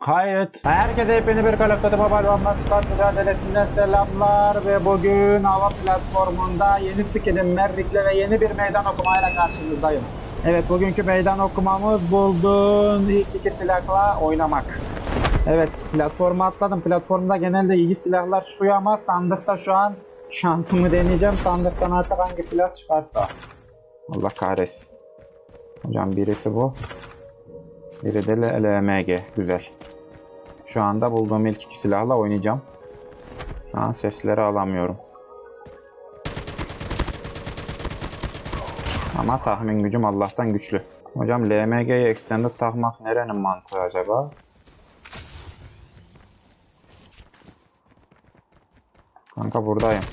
Kayıt. Herkese hepini bir Call of Duty Mobile Online Start mücadelesinden selamlar ve bugün hava platformunda yeni skinim Merrik'le ve yeni bir meydan okumayla karşınızdayım. Evet bugünkü meydan okumamız buldun ilk iki silahla oynamak. Evet platforma atladım. Platformda genelde iyi silahlar çıkıyor ama sandıkta şu an şansımı deneyeceğim. Sandıktan artık hangi silah çıkarsa. Allah kahretsin. Hocam birisi bu. Biri de LMG. Güzel. Şu anda bulduğum ilk iki silahla oynayacağım. Şu an sesleri alamıyorum. Ama tahmin gücüm Allah'tan güçlü. Hocam LMG'ye extended takmak nerenin mantığı acaba? Kanka buradayım.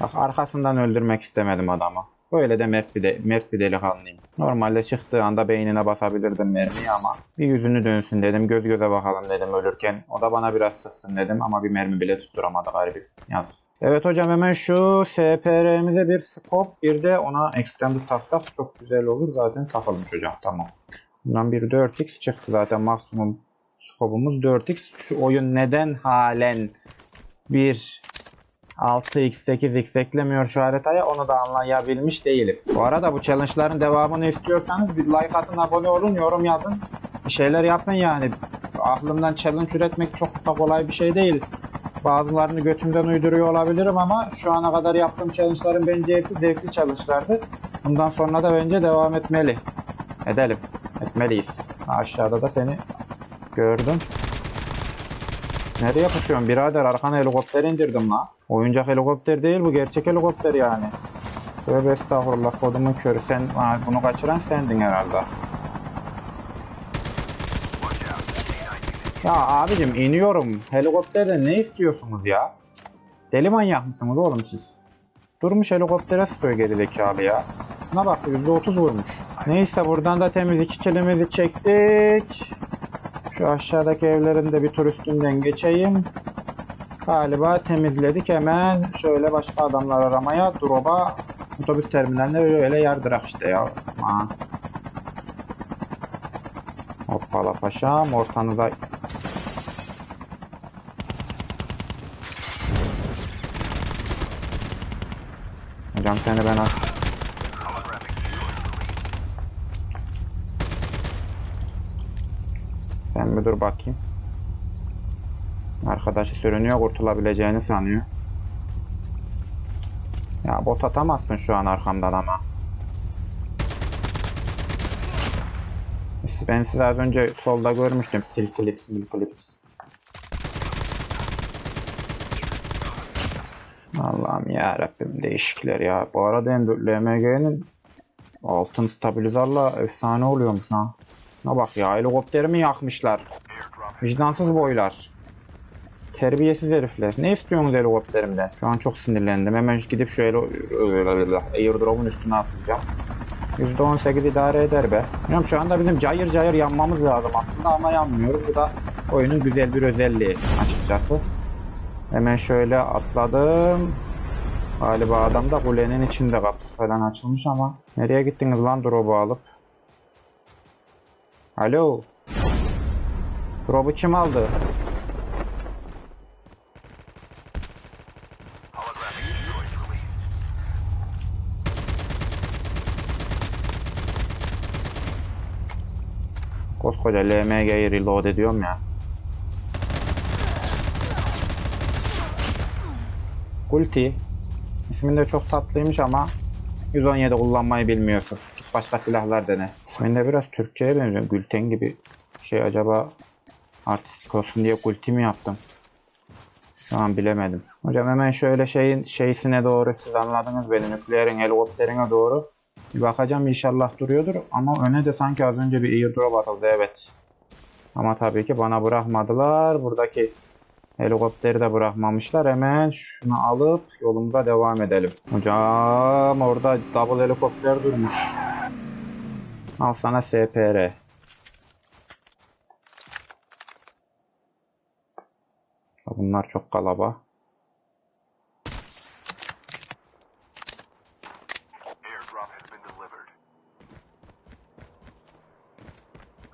Bak arkasından öldürmek istemedim adamı. Böyle de mert bir, de, mert bir delikanlıyım. Normalde çıktığı anda beynine basabilirdim mermiyi ama bir yüzünü dönsün dedim. Göz göze bakalım dedim ölürken. O da bana biraz sıksın dedim ama bir mermi bile tutturamadı garibi. Yaz. Evet hocam hemen şu SPR'mize bir scope bir de ona extended taksak çok güzel olur. Zaten takılmış hocam tamam. Bundan bir 4x çıktı zaten maksimum scope'umuz 4x. Şu oyun neden halen bir 6x 8x eklemiyor şu haritaya onu da anlayabilmiş değilim. Bu arada bu challenge'ların devamını istiyorsanız bir like atın abone olun yorum yazın. Bir şeyler yapın yani. Aklımdan challenge üretmek çok da kolay bir şey değil. Bazılarını götümden uyduruyor olabilirim ama şu ana kadar yaptığım challenge'ların bence hepsi zevkli challenge'lardı. Bundan sonra da bence devam etmeli. Edelim. Etmeliyiz. Aşağıda da seni gördüm. Nereye yapışıyorsun birader? Arkana helikopter indirdim la. Oyuncak helikopter değil bu gerçek helikopter yani. Tövbe estağfurullah kodumun körü. Sen ha, bunu kaçıran sendin herhalde. Ya abicim iniyorum. Helikopterde ne istiyorsunuz ya? Deli manyak mısınız oğlum siz? Durmuş helikoptere sıkıyor geri zekalı ya. Buna bak %30 vurmuş. Neyse buradan da temiz iki çelimizi çektik. Şu aşağıdaki evlerin de bir tur üstünden geçeyim. Galiba temizledik hemen. Şöyle başka adamlar aramaya. Drop'a otobüs terminaline öyle yardırak işte ya. Ha. Hoppala paşam ortanıza Hocam seni ben at. Sen bir dur bakayım. Arkadaşı sürünüyor kurtulabileceğini sanıyor. Ya bot atamazsın şu an arkamdan ama. Ben sizi az önce solda görmüştüm. Sil clips, sil clips. Allah'ım ya Rabbim değişikler ya. Bu arada LMG'nin altın stabilizarla efsane oluyormuş ha. Ne bak ya helikopterimi yakmışlar. Vicdansız boylar. Terbiyesiz herifler. Ne istiyorsunuz helikopterimden? Şu an çok sinirlendim. Hemen gidip helo- airdrop'un üstüne atlayacağım. %18 idare eder be. Bilmiyorum şu anda bizim cayır cayır yanmamız lazım aslında ama yanmıyoruz. Bu da oyunun güzel bir özelliği açıkçası. Hemen şöyle atladım. Galiba adam da kulenin içinde kapısı falan açılmış ama. Nereye gittiniz lan drop'u alıp? Alo. Drop'u kim aldı? Koskoca LMG'yi reload ediyorum ya. Ulti. İsmin de çok tatlıymış ama 117 kullanmayı bilmiyorsun. Başka silahlar dene. İsmin de biraz Türkçe'ye benziyor. Gülten gibi şey acaba artistik olsun diye ulti mi yaptım? Şu an bilemedim. Hocam hemen şöyle şeyin şeysine doğru siz anladınız beni. Nükleerin helikopterine doğru. Bakacağım inşallah duruyordur. Ama öne de sanki az önce bir airdrop atıldı evet. Ama tabii ki bana bırakmadılar. Buradaki Helikopteri de bırakmamışlar. Hemen şunu alıp yolumuza devam edelim. Hocam orada double helikopter durmuş. Al sana SPR. Bunlar çok kalaba.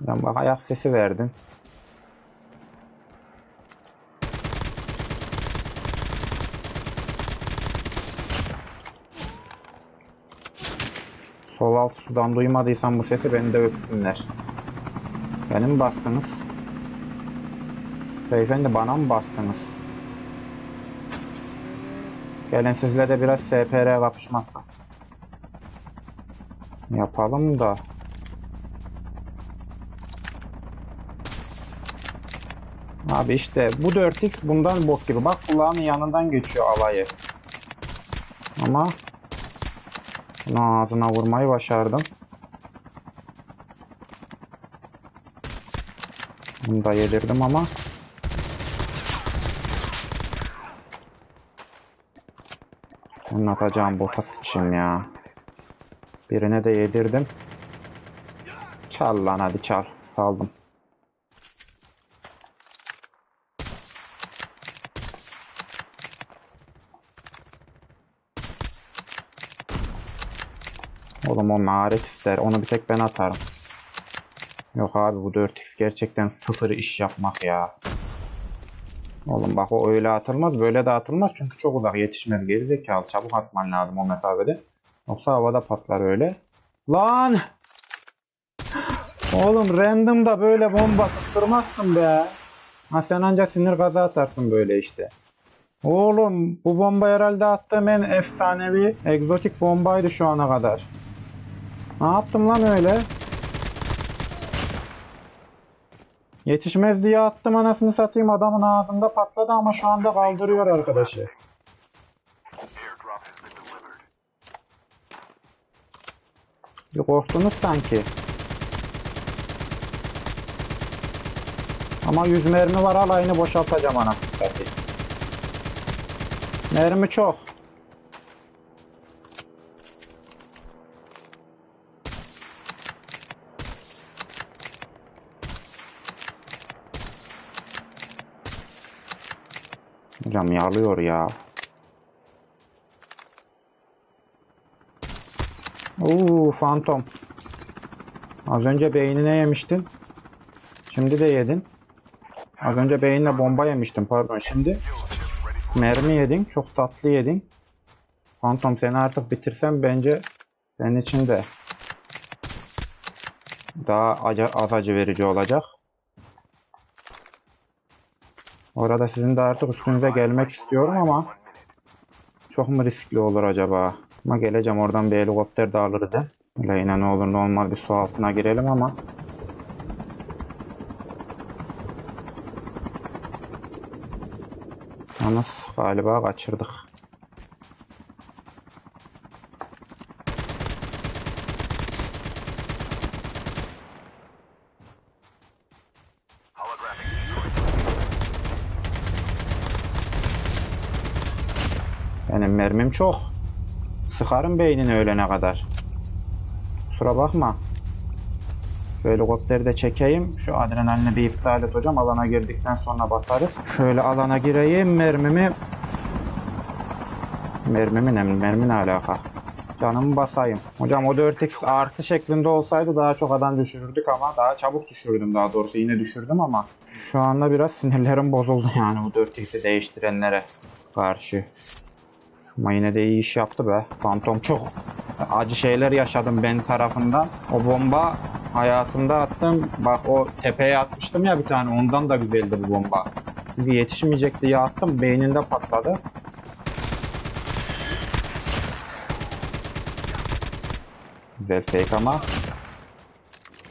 Ben bak ayak sesi verdin. Sol alt sudan duymadıysan bu sesi beni de öpsünler. Beni mi bastınız? Beyefendi bana mı bastınız? Gelin sizle de biraz SPR kapışmak yapalım da. Abi işte bu 4x bundan bok gibi. Bak kulağımın yanından geçiyor alayı. Ama bunu ağzına vurmayı başardım. Bunu da yedirdim ama Onun atacağım bota sıçayım ya. Birine de yedirdim. Çal lan hadi çal. Saldım. O maharet ister. Onu bir tek ben atarım. Yok abi bu 4x gerçekten sıfır iş yapmak ya. Oğlum bak o öyle atılmaz böyle de atılmaz çünkü çok uzak yetişmez gerizekalı çabuk atman lazım o mesafede. Yoksa havada patlar öyle. Lan! Oğlum random'da böyle bomba tutturmazsın be. Ha sen anca sinir gazı atarsın böyle işte. Oğlum bu bomba herhalde attığım en efsanevi egzotik bombaydı şu ana kadar. Ne yaptım lan öyle? Yetişmez diye attım anasını satayım adamın ağzında patladı ama şu anda kaldırıyor arkadaşı. Bir korktunuz sanki. Ama 100 mermi var alayını boşaltacağım satayım. Mermi çok. Hocam yağlıyor ya. Oo fantom. Az önce beynine yemiştin. Şimdi de yedin. Az önce beyinle bomba yemiştin pardon şimdi. Mermi yedin. Çok tatlı yedin. Phantom seni artık bitirsem bence senin için de daha az acı verici olacak. Orada sizin de artık üstünüze gelmek istiyorum ama çok mu riskli olur acaba? Ama geleceğim oradan bir helikopter de alırız he. Öyle yine ne olur ne olmaz bir su altına girelim ama Yalnız galiba kaçırdık. Benim mermim çok. Sıkarım beynini ölene kadar. Kusura bakma. Şu helikopteri de çekeyim. Şu adrenalini bir iptal et hocam. Alana girdikten sonra basarız. Şöyle alana gireyim. Mermimi... Mermimi ne? Mermi ne alaka? Canımı basayım. Hocam o 4x artı şeklinde olsaydı daha çok adam düşürürdük ama daha çabuk düşürdüm daha doğrusu. Yine düşürdüm ama şu anda biraz sinirlerim bozuldu yani bu 4x'i değiştirenlere karşı. Ama yine de iyi iş yaptı be. Phantom çok acı şeyler yaşadım ben tarafından. O bomba hayatımda attım. Bak o tepeye atmıştım ya bir tane. Ondan da güzeldi bu bomba. Çünkü yetişmeyecek diye attım. Beyninde patladı. Güzel fake ama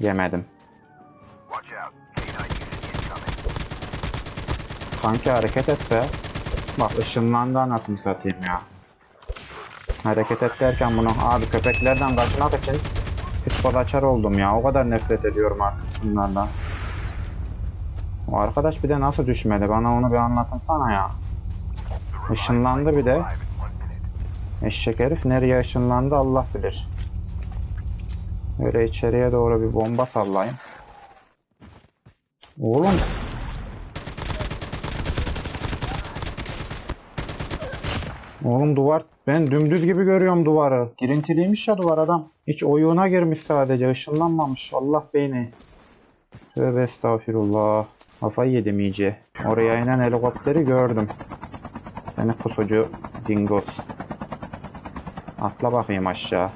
yemedim. Kanki hareket et be. Bak ışınlandı anasını satayım ya. Hareket et derken bunu abi köpeklerden kaçmak için açar oldum ya. O kadar nefret ediyorum artık şunlardan. O arkadaş bir de nasıl düşmedi? Bana onu bir anlatın sana ya. Işınlandı bir de. Eşek herif nereye ışınlandı Allah bilir. Böyle içeriye doğru bir bomba sallayayım. Oğlum Oğlum duvar ben dümdüz gibi görüyorum duvarı. Girintiliymiş ya duvar adam. Hiç oyuna girmiş sadece ışınlanmamış. Allah beyni. Tövbe estağfirullah. Kafayı yedim iyice. Oraya inen helikopteri gördüm. Seni pusucu dingoz. Atla bakayım aşağı.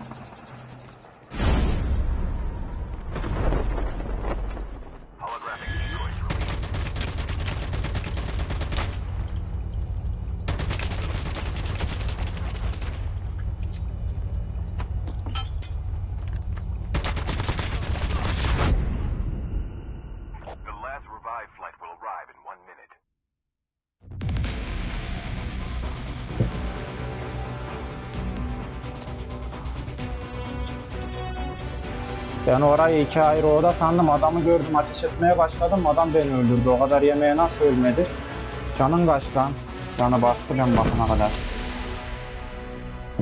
Ben orayı iki ayrı oda sandım. Adamı gördüm ateş etmeye başladım. Adam beni öldürdü. O kadar yemeğe nasıl ölmedi? Canın kaç lan? Canı bastı ben bakana kadar.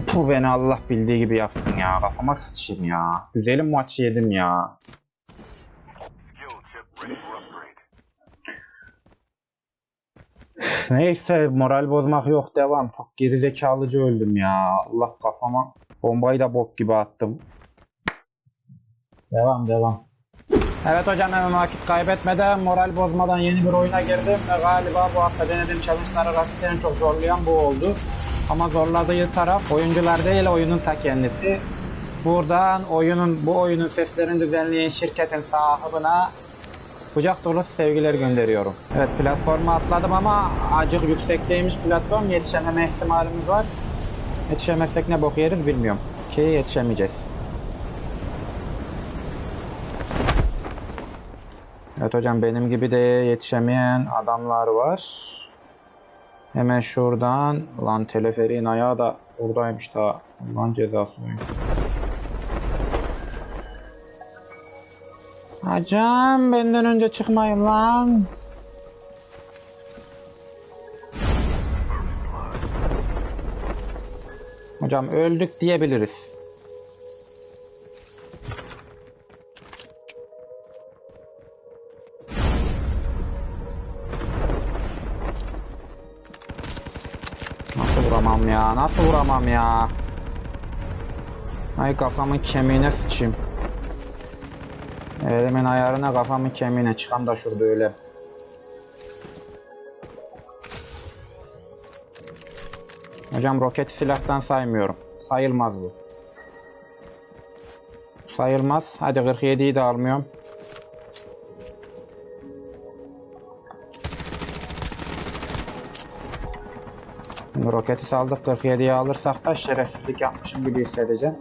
Puh beni Allah bildiği gibi yapsın ya. Kafama sıçayım ya. Güzelim maçı yedim ya. Neyse moral bozmak yok devam. Çok gerizekalıcı öldüm ya. Allah kafama bombayı da bok gibi attım. Devam devam. Evet hocam hemen vakit kaybetmeden moral bozmadan yeni bir oyuna girdim ve galiba bu hafta denediğim challenge'lar arasında en çok zorlayan bu oldu. Ama zorladığı taraf oyuncular değil oyunun ta kendisi. Buradan oyunun bu oyunun seslerini düzenleyen şirketin sahibine Kucak dolusu sevgiler gönderiyorum. Evet platforma atladım ama acık yüksekteymiş platform. Yetişememe ihtimalimiz var. Yetişemezsek ne bok yeriz bilmiyorum. Ki yetişemeyeceğiz. Evet hocam benim gibi de yetişemeyen adamlar var. Hemen şuradan lan teleferiğin ayağı da buradaymış daha. Lan cezası oyun. Hocam benden önce çıkmayın lan. Hocam öldük diyebiliriz. Vuramam ya? Nasıl vuramam ya? Ay kafamın kemiğine sıçayım. Elimin ayarına kafamın kemiğine çıkan da şurada öyle. Hocam roket silahtan saymıyorum. Sayılmaz bu. Sayılmaz. Hadi 47'yi de almıyorum. Roketi saldık 47'yi alırsak da şerefsizlik yapmışım gibi hissedeceğim.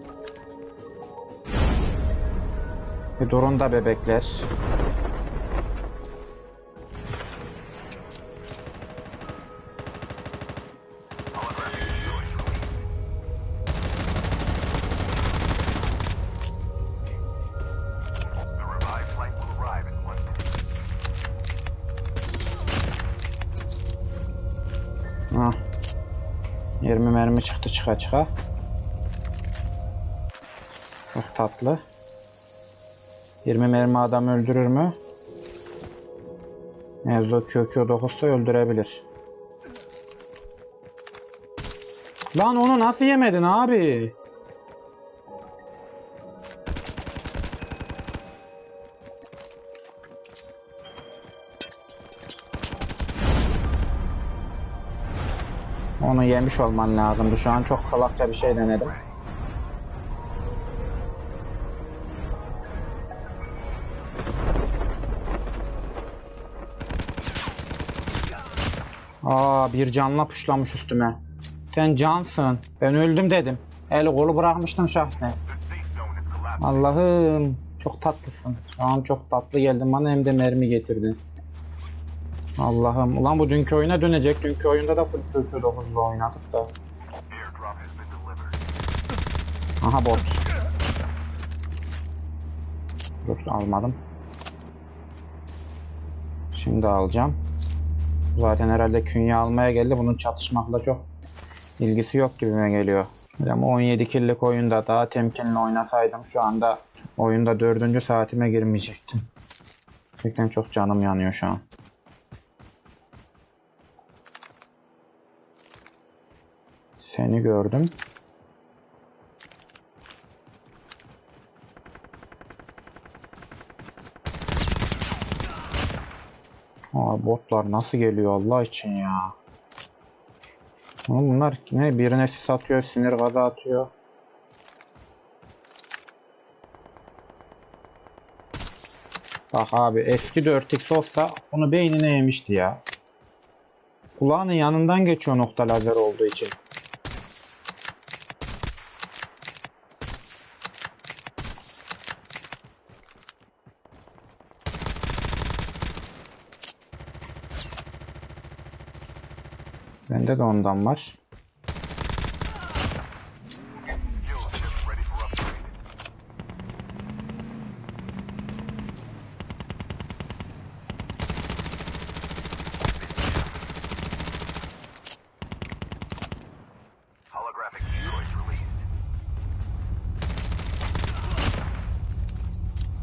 Bir durun da bebekler. 20 mermi çıktı çıka çıka. Çok tatlı. 20 mermi adam öldürür mü? Mevzu QQ 9 da öldürebilir. Lan onu nasıl yemedin abi? Yemiş olman lazımdı. Şu an çok salakça bir şey denedim. Aa bir canla puşlamış üstüme. Sen cansın. Ben öldüm dedim. El kolu bırakmıştım şahsen. Allah'ım çok tatlısın. Şu an çok tatlı geldin bana hem de mermi getirdin. Allah'ım. Ulan bu dünkü oyuna dönecek. Dünkü oyunda da full QQ 9'la oynadık da. Aha bot. Dur almadım. Şimdi alacağım. Zaten herhalde künye almaya geldi. Bunun çatışmakla çok ilgisi yok gibime geliyor. Ama 17 killik oyunda daha temkinli oynasaydım şu anda oyunda 4. saatime girmeyecektim. Gerçekten çok canım yanıyor şu an. Seni gördüm. Aa, botlar nasıl geliyor Allah için ya. Oğlum bunlar ne birine sis atıyor, sinir gazı atıyor. Bak abi eski 4x olsa onu beynine yemişti ya. Kulağının yanından geçiyor nokta lazer olduğu için. Bende de ondan var.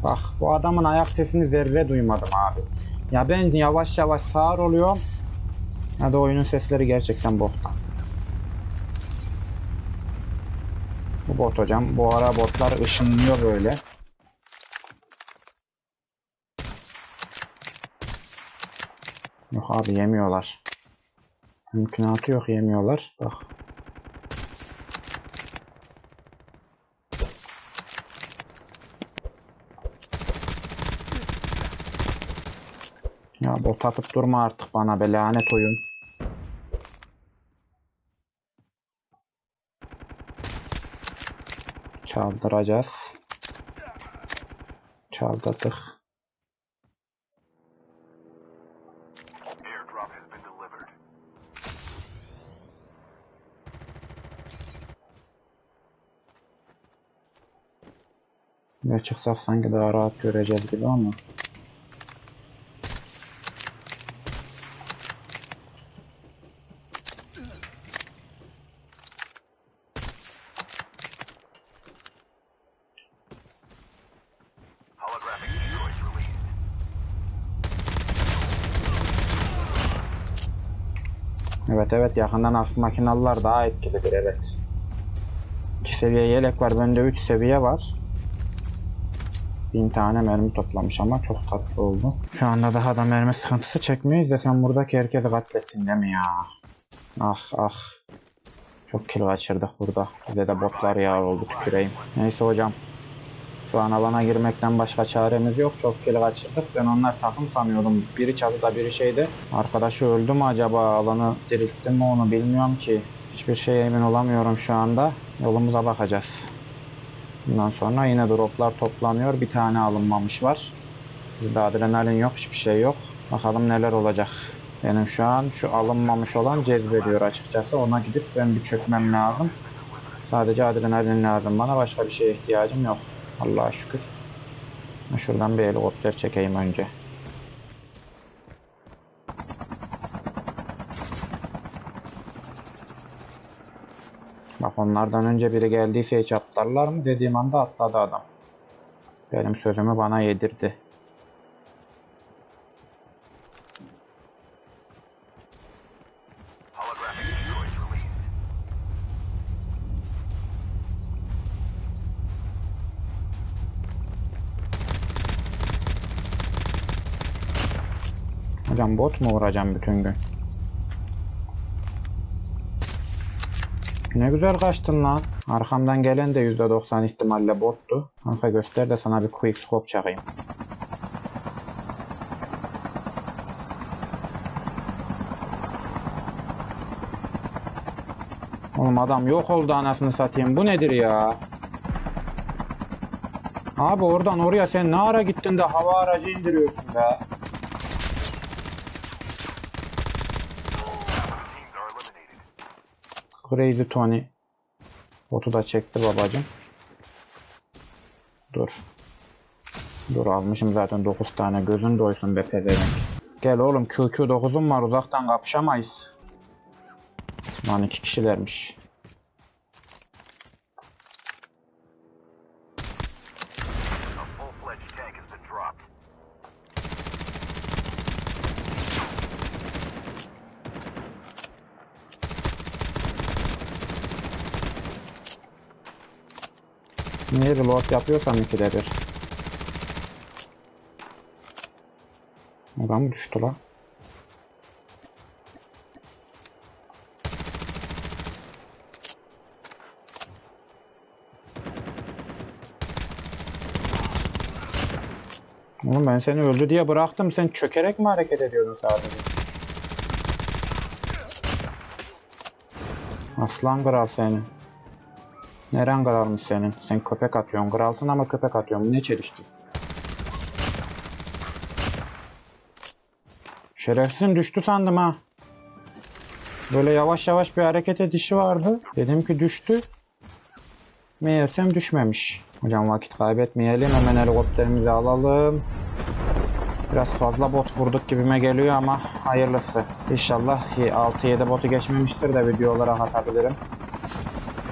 Bak bu adamın ayak sesini zerre duymadım abi. Ya ben yavaş yavaş sağır oluyorum. Ya oyunun sesleri gerçekten boktan. Bu bot hocam. Bu ara botlar ışınlıyor böyle. Yok abi yemiyorlar. Mümkünatı yok yemiyorlar. Bak. Ya bot atıp durma artık bana be lanet oyun. Çaldıracağız. Çaldırdık. Ne çıksak sanki daha rahat göreceğiz gibi ama. Evet evet yakından hafif makinalılar daha etkilidir evet. 2 seviye yelek var bende 3 seviye var. 1000 tane mermi toplamış ama çok tatlı oldu. Şu anda daha da mermi sıkıntısı çekmiyoruz da sen buradaki herkesi katlettin değil mi ya? Ah ah. Çok kill kaçırdık burada. Bize de botlar yağ oldu tüküreyim. Neyse hocam. Şu an alana girmekten başka çaremiz yok. Çok kill kaçırdık. Ben onlar takım sanıyordum. Biri çatıda biri şeyde. Arkadaşı öldü mü acaba? Alanı diriltti mi onu bilmiyorum ki. Hiçbir şeye emin olamıyorum şu anda. Yolumuza bakacağız. Bundan sonra yine droplar toplanıyor. Bir tane alınmamış var. Bizde adrenalin yok. Hiçbir şey yok. Bakalım neler olacak. Benim şu an şu alınmamış olan cezbediyor açıkçası. Ona gidip ben bir çökmem lazım. Sadece adrenalin lazım bana. Başka bir şeye ihtiyacım yok. Allah'a şükür. Şuradan bir helikopter çekeyim önce. Bak onlardan önce biri geldiyse hiç atlarlar mı dediğim anda atladı adam. Benim sözümü bana yedirdi. Hocam bot mu vuracağım bütün gün? Ne güzel kaçtın lan. Arkamdan gelen de %90 ihtimalle bottu. Kanka göster de sana bir quick scope çakayım. Oğlum adam yok oldu anasını satayım. Bu nedir ya? Abi oradan oraya sen ne ara gittin de hava aracı indiriyorsun be. Crazy Tony. Botu da çekti babacım. Dur. Dur almışım zaten 9 tane. Gözün doysun be pezevenk. Gel oğlum QQ9'um var uzaktan kapışamayız. Lan iki kişilermiş. Niye reload yapıyorsam ikide bir. Adam düştü la. Oğlum ben seni öldü diye bıraktım. Sen çökerek mi hareket ediyordun sadece? Aslan kral seni. Neren kralmış senin? Sen köpek atıyorsun. Kralsın ama köpek atıyorsun. Ne çelişti? Şerefsizim düştü sandım ha. Böyle yavaş yavaş bir hareket edişi vardı. Dedim ki düştü. Meğersem düşmemiş. Hocam vakit kaybetmeyelim. Hemen helikopterimizi alalım. Biraz fazla bot vurduk gibime geliyor ama hayırlısı. İnşallah 6-7 botu geçmemiştir de video olarak atabilirim.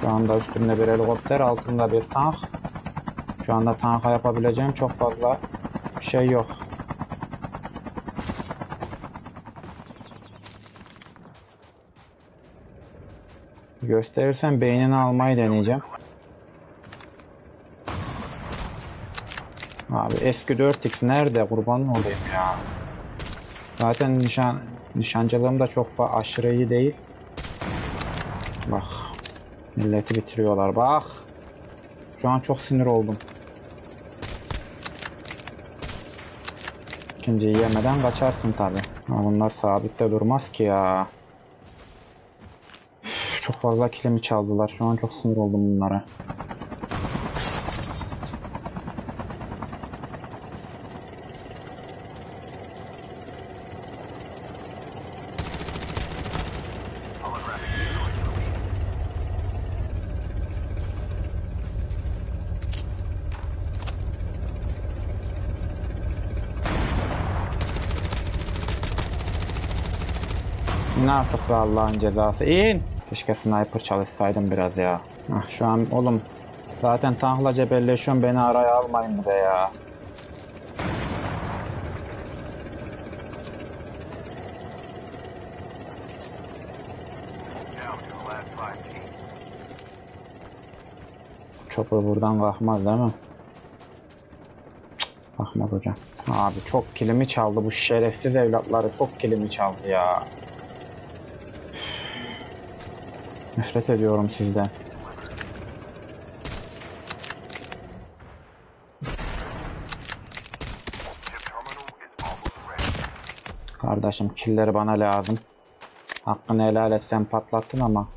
Şu anda üstümde bir helikopter, altında bir tank. Şu anda tanka yapabileceğim çok fazla şey yok. Gösterirsen beynini almayı deneyeceğim. Abi eski 4x nerede kurban olayım ya. Zaten nişan nişancılığım da çok aşırı iyi değil. Bak. Milleti bitiriyorlar bak. Şu an çok sinir oldum. İkinciyi yemeden kaçarsın tabi. Bunlar sabitte durmaz ki ya. Çok fazla kilimi çaldılar. Şu an çok sinir oldum bunlara. İn artık be Allah'ın cezası. İn. Keşke sniper çalışsaydım biraz ya. Ah, şu an oğlum zaten tankla cebelleşiyorum beni araya almayın bir de ya. Chopper buradan kalkmaz değil mi? Cık, Kalkmaz hocam. Abi çok kilimi çaldı bu şerefsiz evlatları çok kilimi çaldı ya. Nefret ediyorum sizden. Kardeşim killeri bana lazım. Hakkını helal et sen patlattın ama.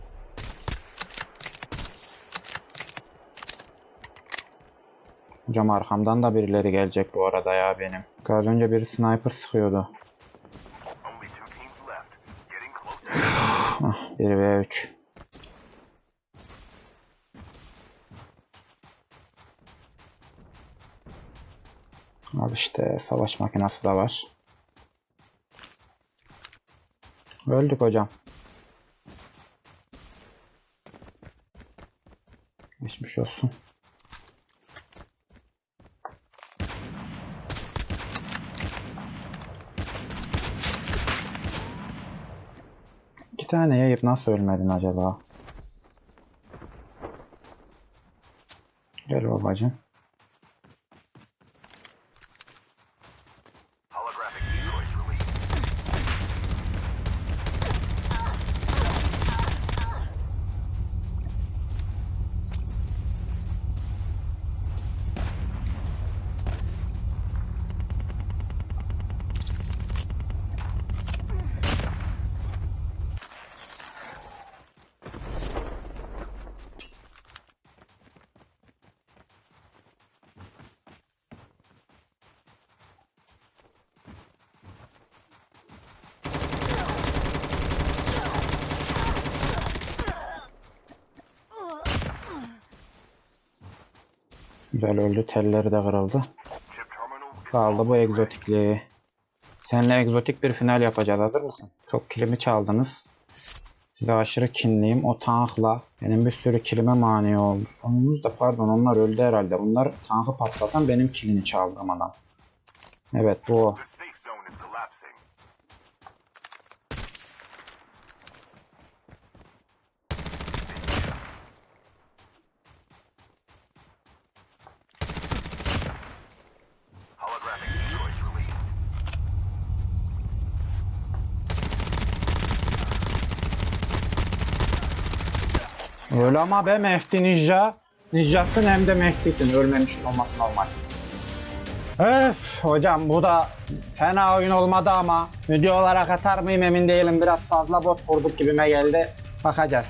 Hocam arkamdan da birileri gelecek bu arada ya benim. Az önce biri sniper sıkıyordu. Ah, 1v3 Al işte savaş makinesi de var. Öldük hocam. Geçmiş olsun. İki tane yayıp nasıl ölmedin acaba? Gel babacım. Güzel öldü. Telleri de kırıldı. Kaldı bu egzotikliği. Seninle egzotik bir final yapacağız. Hazır mısın? Çok kilimi çaldınız. Size aşırı kinliyim. O tankla benim bir sürü kilime mani oldu. Onumuz da pardon onlar öldü herhalde. Bunlar tankı patlatan benim kilini çaldığım adam. Evet bu o. Öyle ama be Mehdi Ninja. Ninjasın hem de Mehdi'sin. Ölmemiş olması normal. Öf hocam bu da fena oyun olmadı ama video olarak atar mıyım emin değilim. Biraz fazla bot vurduk gibime geldi. Bakacağız.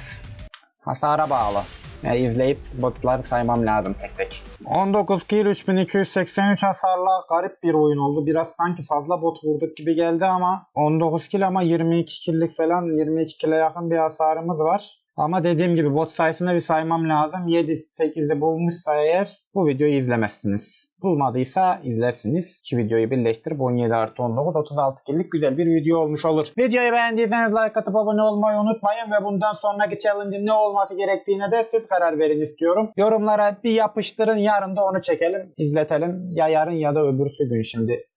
Hasara bağlı. Yani izleyip botları saymam lazım tek tek. 19 kill 3283 hasarla garip bir oyun oldu. Biraz sanki fazla bot vurduk gibi geldi ama 19 kill ama 22 kill'lik falan 22 kill'e yakın bir hasarımız var. Ama dediğim gibi bot sayısını bir saymam lazım. 7-8'i bulmuşsa eğer bu videoyu izlemezsiniz. Bulmadıysa izlersiniz. İki videoyu birleştirip 17 artı 19 36 kill'lik güzel bir video olmuş olur. Videoyu beğendiyseniz like atıp abone olmayı unutmayın ve bundan sonraki challenge'ın ne olması gerektiğine de siz karar verin istiyorum. Yorumlara bir yapıştırın yarın da onu çekelim, izletelim. Ya yarın ya da öbürsü gün şimdi.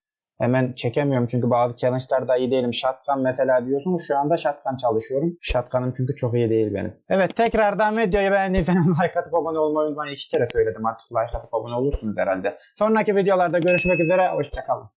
Hemen çekemiyorum çünkü bazı challenge'larda iyi değilim. Shotgun mesela diyorsunuz. Şu anda shotgun çalışıyorum. Shotgun'ım çünkü çok iyi değil benim. Evet tekrardan videoyu beğendiyseniz like atıp abone olmayı unutmayın. İki kere söyledim artık like atıp abone olursunuz herhalde. Sonraki videolarda görüşmek üzere. Hoşçakalın.